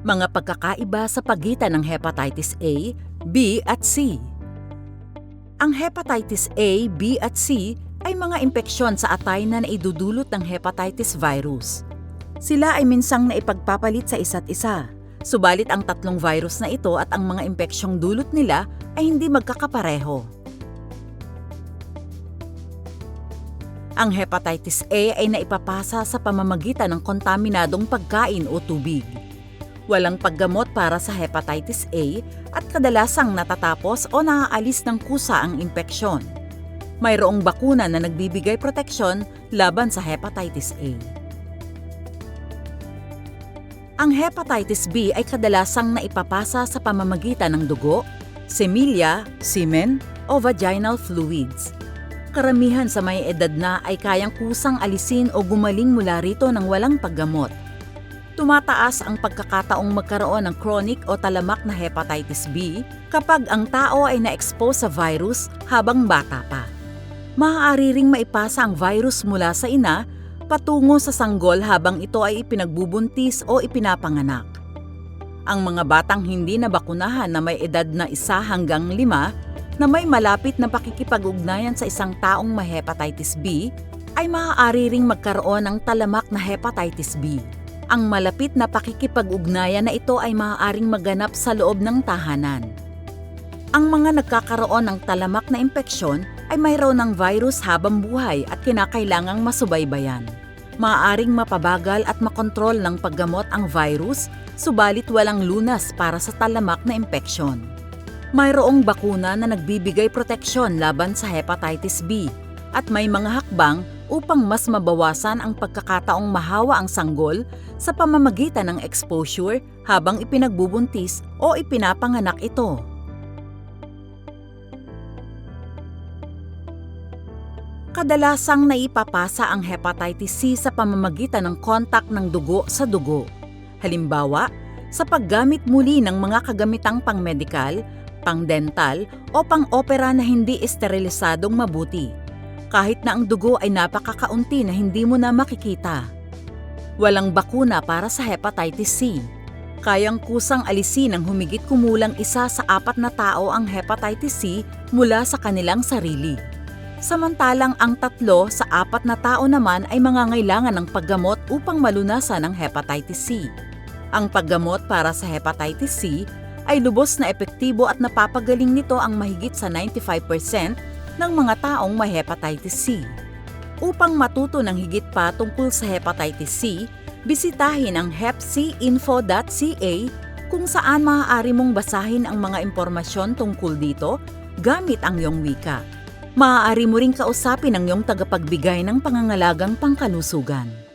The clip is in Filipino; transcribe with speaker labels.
Speaker 1: Mga pagkakaiba sa pagitan ng hepatitis A, B at C. Ang hepatitis A, B at C ay mga impeksyon sa atay na naidudulot ng hepatitis virus. Sila ay minsang naipagpapalit sa isa't isa. Subalit ang tatlong virus na ito at ang mga impeksyong dulot nila ay hindi magkakapareho. Ang hepatitis A ay naipapasa sa pamamagitan ng kontaminadong pagkain o tubig. Walang paggamot para sa hepatitis A at kadalasang natatapos o naaalis ng kusa ang impeksyon. Mayroong bakuna na nagbibigay proteksyon laban sa hepatitis A. Ang hepatitis B ay kadalasang naipapasa sa pamamagitan ng dugo, semilya, semen o vaginal fluids. Karamihan sa may edad na ay kayang kusang alisin o gumaling mula rito ng walang paggamot. Tumataas ang pagkakataong magkaroon ng chronic o talamak na hepatitis B kapag ang tao ay na-expose sa virus habang bata pa. Maaari ring maipasa ang virus mula sa ina patungo sa sanggol habang ito ay ipinagbubuntis o ipinapanganak. Ang mga batang hindi nabakunahan na may edad na isa hanggang lima na may malapit na pakikipag-ugnayan sa isang taong may hepatitis B ay maaari ring magkaroon ng talamak na hepatitis B. Ang malapit na pakikipag-ugnayan na ito ay maaaring maganap sa loob ng tahanan. Ang mga nagkakaroon ng talamak na impeksyon ay mayroon ng virus habang buhay at kinakailangang masubaybayan. Maaaring mapabagal at makontrol ng paggamot ang virus, subalit walang lunas para sa talamak na impeksyon. Mayroong bakuna na nagbibigay proteksyon laban sa hepatitis B at may mga hakbang upang mas mabawasan ang pagkakataong mahawa ang sanggol sa pamamagitan ng exposure habang ipinagbubuntis o ipinapanganak ito. Kadalasang naipapasa ang hepatitis C sa pamamagitan ng kontak ng dugo sa dugo. Halimbawa, sa paggamit muli ng mga kagamitang pangmedikal, pangdental o pang-opera na hindi esterilisadong mabuti. Kahit na ang dugo ay napakakaunti na hindi mo na makikita. Walang bakuna para sa hepatitis C. Kayang kusang alisin ng humigit kumulang isa sa apat na tao ang hepatitis C mula sa kanilang sarili. Samantalang ang tatlo sa apat na tao naman ay mangangailangan ng paggamot upang malunasan ang hepatitis C. Ang paggamot para sa hepatitis C ay lubos na epektibo at napapagaling nito ang mahigit sa 95% ng mga taong may hepatitis C. Upang matuto ng higit pa tungkol sa hepatitis C, bisitahin ang hepcinfo.ca kung saan maaari mong basahin ang mga impormasyon tungkol dito gamit ang iyong wika. Maaari mo ring kausapin ang iyong tagapagbigay ng pangangalagang pangkalusugan.